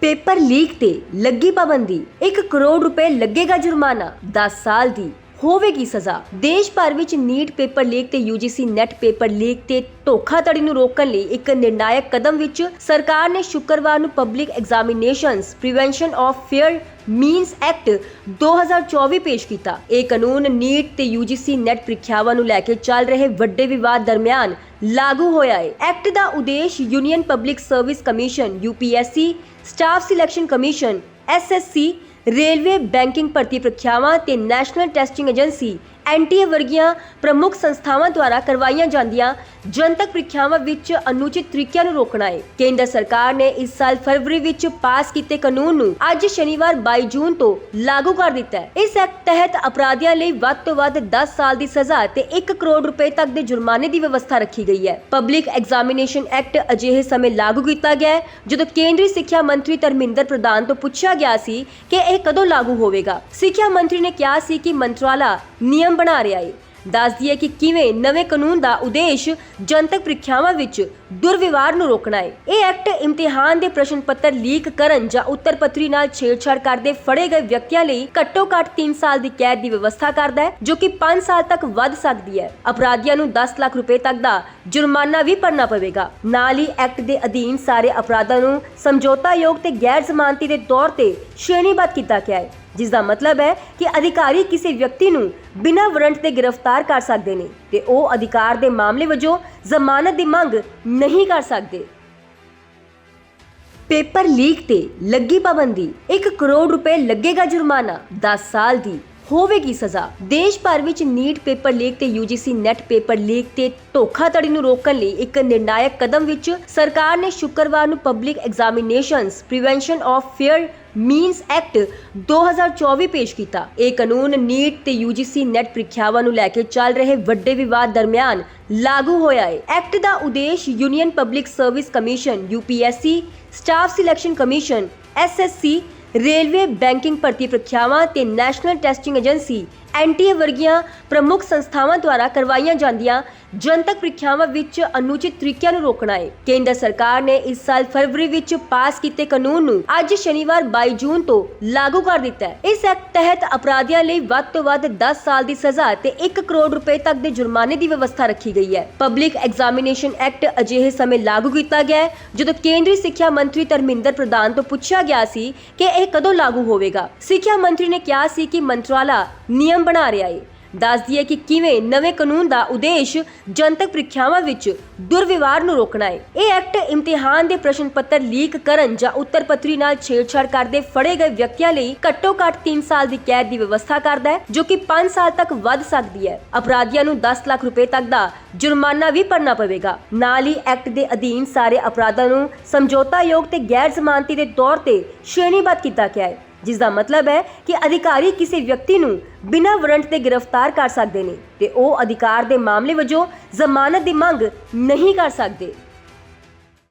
Paper leak ਤੇ ਲੱਗੀ ਪਾਬੰਦੀ। 1 ਕਰੋੜ ਰੁਪਏ ਲੱਗੇਗਾ ਜੁਰਮਾਨਾ 10 ਸਾਲ ਦੀ ਹੋਵੇਗੀ ਸਜ਼ਾ। ਦੇਸ਼ ਭਰ ਵਿੱਚ ਨੀਟ ਪੇਪਰ ਲੀਕ ਤੇ UGC ਨੈਟ ਪੇਪਰ ਲੀਕ ਤੇ ਧੋਖਾਧੜੀ ਨੂੰ ਰੋਕਣ ਲਈ ਇੱਕ ਨਿਰਣਾਇਕ ਕਦਮ ਵਿੱਚ ਸਰਕਾਰ ਨੇ ਸ਼ੁੱਕਰਵਾਰ ਨੂੰ Public Examinations Prevention of Fair Means Act 2024 ਪੇਸ਼ ਕੀਤਾ। ਇਹ ਕਾਨੂੰਨ ਨੀਟ ਤੇ UGC ਨੈਟ ਪ੍ਰੀਖਿਆਵਾਂ ਨੂੰ ਲੈ ਕੇ ਚੱਲ ਰਹੇ ਵੱਡੇ ਵਿਵਾਦ ਦਰਮਿਆਨ ਲਾਗੂ ਹੋਇਆ ਹੈ। ਐਕਟ ਦਾ ਉਦੇਸ਼ Union Public Service Commission UPSC Staff Selection Commission SSC railway banking ਭਰਤੀ ਪ੍ਰੀਖਿਆਵਾਂ ਤੇ ਨੈਸ਼ਨਲ ਟੈਸਟਿੰਗ ਏਜੰਸੀ ਐਨਟੀਏ ਵਰਗੀਆਂ ਪ੍ਰਮੁੱਖ ਸੰਸਥਾਵਾਂ ਦੁਆਰਾ ਕਰਵਾਈਆਂ ਜਾਂਦੀਆਂ ਜਨਤਕ ਪ੍ਰੀਖਿਆਵਾਂ ਵਿੱਚ ਅਨੁਚਿਤ ਤਰੀਕਿਆਂ ਨੂੰ ਰੋਕਣਾ ਹੈ ਕੇਂਦਰ ਸਰਕਾਰ ਨੇ ਇਸ ਸਾਲ ਫਰਵਰੀ ਵਿੱਚ ਪਾਸ ਕੀਤੇ ਕਾਨੂੰਨ ਨੂੰ ਅੱਜ ਸ਼ਨੀਵਾਰ 22 ਜੂਨ ਤੋਂ ਲਾਗੂ ਕਰ ਦਿੱਤਾ ਹੈ। ਇਸ ਐਕਟ ਤਹਿਤ ਅਪਰਾਧੀਆਂ ਲਈ ਵੱਧ ਤੋਂ ਵੱਧ 10 ਸਾਲ ਦੀ ਸਜ਼ਾ ਤੇ 1 ਕਰੋੜ ਰੁਪਏ ਤੱਕ ਦੇ ਜੁਰਮਾਨੇ ਦੀ ਵਿਵਸਥਾ ਰੱਖੀ ਗਈ ਹੈ। ਪਬਲਿਕ ਐਗਜ਼ਾਮੀਨੇਸ਼ਨ ਐਕਟ ਅਜਿਹੇ ਸਮੇਂ ਲਾਗੂ ਕੀਤਾ ਗਿਆ ਹੈ, ਜਦੋਂ ਕੇਂਦਰੀ ਸਿੱਖਿਆ ਮੰਤਰੀ ਧਰਮਿੰਦਰ ਪ੍ਰਧਾਨ ਤੋਂ ਪੁੱਛਿਆ ਗਿਆ ਸੀ ਕਿ ਇਹ ਕਦੋਂ ਲਾਗੂ ਹੋਵੇਗਾ। ਸਿੱਖਿਆ ਮੰਤਰੀ ਨੇ ਕਿਹਾ ਸੀ ਕਿ ਮੰਤਰਾਲਾ ਨਿਯਮ ਬਣਾ ਰਿਹਾ ਹੈ ਦੱਸ ਦਈਏ ਕਿ ਕਿਵੇਂ ਨਵੇਂ ਕਾਨੂੰਨ ਦਾ ਉਦੇਸ਼ ਜਨਤਕ ਪ੍ਰੀਖਿਆਵਾਂ ਵਿੱਚ ਦੁਰਵਿਵਹਾਰ ਨੂੰ ਰੋਕਣਾ ਹੈ ਇਹ ਐਕਟ ਇਮਤਿਹਾਨ ਦੇ ਪ੍ਰਸ਼ਨ ਪੱਤਰ ਲੀਕ ਕਰਨ ਜਾਂ ਉੱਤਰ ਪੱਤਰੀ ਨਾਲ ਛੇੜਛਾੜ ਕਰਦੇ ਫੜੇ ਗਏ ਵਿਅਕਤੀਆਂ ਲਈ ਘੱਟੋ-ਘੱਟ 3 ਸਾਲ ਦੀ ਕੈਦ ਦੀ ਵਿਵਸਥਾ ਕਰਦਾ ਹੈ ਜੋ ਕਿ 5 ਸਾਲ ਤੱਕ ਵੱਧ ਸਕਦੀ ਹੈ ਅਪਰਾਧੀਆਂ ਨੂੰ 10 ਲੱਖ ਰੁਪਏ ਤੱਕ ਦਾ ਜੁਰਮਾਨਾ ਵੀ ਭਰਨਾ ਪਵੇਗਾ। ਨਾਲ ਹੀ ਐਕਟ ਦੇ ਅਧੀਨ ਸਾਰੇ ਅਪਰਾਧਾਂ ਨੂੰ ਸਮਝੌਤਾਯੋਗ ਤੇ ਗੈਰ ਜ਼ਮਾਨਤੀ ਦੇ ਤੌਰ ਤੇ ਸ਼੍ਰੇਣੀਬੱਧ ਕੀਤਾ ਗਿਆ ਹੈ ਜਿਸ ਦਾ ਮਤਲਬ ਹੈ ਕਿ ਅਧਿਕਾਰੀ ਕਿਸੇ ਵਿਅਕਤੀ ਨੂੰ ਬਿਨਾਂ ਵਾਰੰਟ ਦੇ ਗ੍ਰਿਫਤਾਰ ਕਰ ਸਕਦੇ ਨੇ ਤੇ ਉਹ ਅਧਿਕਾਰ ਦੇ ਮਾਮਲੇ ਵਜੋਂ ਜ਼ਮਾਨਤ ਦੀ ਮੰਗ ਨਹੀਂ ਕਰ ਸਕਦੇ। ਪੇਪਰ ਲੀਕ ਤੇ ਲੱਗੀ ਪਾਬੰਦੀ। 1 ਕਰੋੜ ਰੁਪਏ ਲੱਗੇਗਾ ਜੁਰਮਾਨਾ। 10 ਸਾਲ ਦੀ ਹੋਵੇਗੀ ਸਜ਼ਾ। ਦੇਸ਼ ਭਰ ਵਿੱਚ ਨੀਟ ਪੇਪਰ ਲੀਕ ਤੇ UGC ਨੈਟ ਪੇਪਰ ਲੀਕ ਤੇ ਧੋਖਾਧੜੀ ਨੂੰ ਰੋਕਣ ਲਈ ਇੱਕ ਨਿਰਣਾਇਕ ਕਦਮ ਵਿੱਚ ਸਰਕਾਰ ਨੇ ਸ਼ੁੱਕਰਵਾਰ ਨੂੰ Public Examinations Prevention of Fair Means Act 2024 ਪੇਸ਼ ਕੀਤਾ। ਇਹ ਕਾਨੂੰਨ ਨੀਟ ਤੇ UGC ਨੈਟ ਪ੍ਰੀਖਿਆਵਾਂ ਨੂੰ ਲੈ ਕੇ ਚੱਲ ਰਹੇ ਵੱਡੇ ਵਿਵਾਦ ਦਰਮਿਆਨ ਲਾਗੂ ਹੋਇਆ ਹੈ। ਐਕਟ ਦਾ ਉਦੇਸ਼ Union Public Service Commission UPSC Staff Selection Commission SSC railway banking ਭਰਤੀ ਪ੍ਰੀਖਿਆਵਾਂ ਤੇ ਨੈਸ਼ਨਲ ਟੈਸਟਿੰਗ ਏਜੰਸੀ ਐਨਟੀਏ ਵਰਗੀਆਂ ਪ੍ਰਮੁੱਖ ਸੰਸਥਾਵਾਂ ਦੁਆਰਾ ਕਰਵਾਈਆਂ ਜਾਂਦੀਆਂ ਜਨਤਕ ਪ੍ਰੀਖਿਆਵਾਂ ਵਿੱਚ ਅਨੁਚਿਤ ਤਰੀਕਿਆਂ ਨੂੰ ਰੋਕਣਾ ਹੈ ਕੇਂਦਰ ਸਰਕਾਰ ਨੇ ਇਸ ਸਾਲ ਫਰਵਰੀ ਵਿੱਚ ਪਾਸ ਕੀਤੇ ਕਾਨੂੰਨ ਨੂੰ ਅੱਜ ਸ਼ਨੀਵਾਰ 22 ਜੂਨ ਤੋਂ ਲਾਗੂ ਕਰ ਦਿੱਤਾ ਹੈ। ਇਸ ਐਕਟ ਤਹਿਤ ਅਪਰਾਧੀਆਂ ਲਈ ਵੱਧ ਤੋਂ ਵੱਧ 10 ਸਾਲ ਦੀ ਸਜ਼ਾ ਤੇ 1 ਕਰੋੜ ਰੁਪਏ ਤੱਕ ਦੇ ਜੁਰਮਾਨੇ ਦੀ ਵਿਵਸਥਾ ਰੱਖੀ ਗਈ ਹੈ। ਪਬਲਿਕ ਐਗਜ਼ਾਮੀਨੇਸ਼ਨ ਐਕਟ ਅਜਿਹੇ ਸਮੇਂ ਲਾਗੂ ਕੀਤਾ ਗਿਆ ਹੈ, ਜਦੋਂ ਕੇਂਦਰੀ ਸਿੱਖਿਆ ਮੰਤਰੀ ਧਰਮਿੰਦਰ ਪ੍ਰਧਾਨ ਤੋਂ ਪੁੱਛਿਆ ਗਿਆ ਸੀ ਕਿ ਇਹ ਕਦੋਂ ਲਾਗੂ ਹੋਵੇਗਾ। ਸਿੱਖਿਆ ਮੰਤਰੀ ਨੇ ਕਿਹਾ ਸੀ ਕਿ ਮੰਤਰਾਲਾ ਨਿਯਮ ਬਣਾ ਰਿਹਾ ਹੈ ਦੱਸ ਦਈਏ ਕਿ ਕਿਵੇਂ ਨਵੇਂ ਕਾਨੂੰਨ ਦਾ ਉਦੇਸ਼ ਜਨਤਕ ਪ੍ਰੀਖਿਆਵਾਂ ਵਿੱਚ ਦੁਰਵਿਵਹਾਰ ਨੂੰ ਰੋਕਣਾ ਹੈ ਇਹ ਐਕਟ ਇਮਤਿਹਾਨ ਦੇ ਪ੍ਰਸ਼ਨ ਪੱਤਰ ਲੀਕ ਕਰਨ ਜਾਂ ਉੱਤਰ ਪੱਤਰੀ ਨਾਲ ਛੇੜਛਾੜ ਕਰਦੇ ਫੜੇ ਗਏ ਵਿਅਕਤੀਆਂ ਲਈ ਘੱਟੋ-ਘੱਟ 3 ਸਾਲ ਦੀ ਕੈਦ ਦੀ ਵਿਵਸਥਾ ਕਰਦਾ ਹੈ ਜੋ ਕਿ 5 ਸਾਲ ਤੱਕ ਵੱਧ ਸਕਦੀ ਹੈ ਅਪਰਾਧੀਆਂ ਨੂੰ 10 ਲੱਖ ਰੁਪਏ ਤੱਕ ਦਾ ਜੁਰਮਾਨਾ ਵੀ ਭਰਨਾ ਪਵੇਗਾ। ਨਾਲ ਹੀ ਐਕਟ ਦੇ ਅਧੀਨ ਸਾਰੇ ਅਪਰਾਧਾਂ ਨੂੰ ਸਮਝੌਤਾ ਯੋਗ ਤੇ ਗੈਰ ਜ਼ਮਾਨਤੀ ਦੇ ਤੌਰ ਤੇ ਸ਼੍ਰੇਣੀਬੱਧ ਕੀਤਾ ਗਿਆ ਹੈ ਜਿਸ ਦਾ ਮਤਲਬ ਹੈ ਕਿ ਅਧਿਕਾਰੀ ਕਿਸੇ ਵਿਅਕਤੀ ਨੂੰ ਬਿਨਾਂ ਵਾਰੰਟ ਦੇ ਗ੍ਰਿਫਤਾਰ ਕਰ ਸਕਦੇ ਨੇ ਤੇ ਉਹ ਅਧਿਕਾਰ ਦੇ ਮਾਮਲੇ ਵਜੋਂ ਜ਼ਮਾਨਤ ਦੀ ਮੰਗ ਨਹੀਂ ਕਰ ਸਕਦੇ।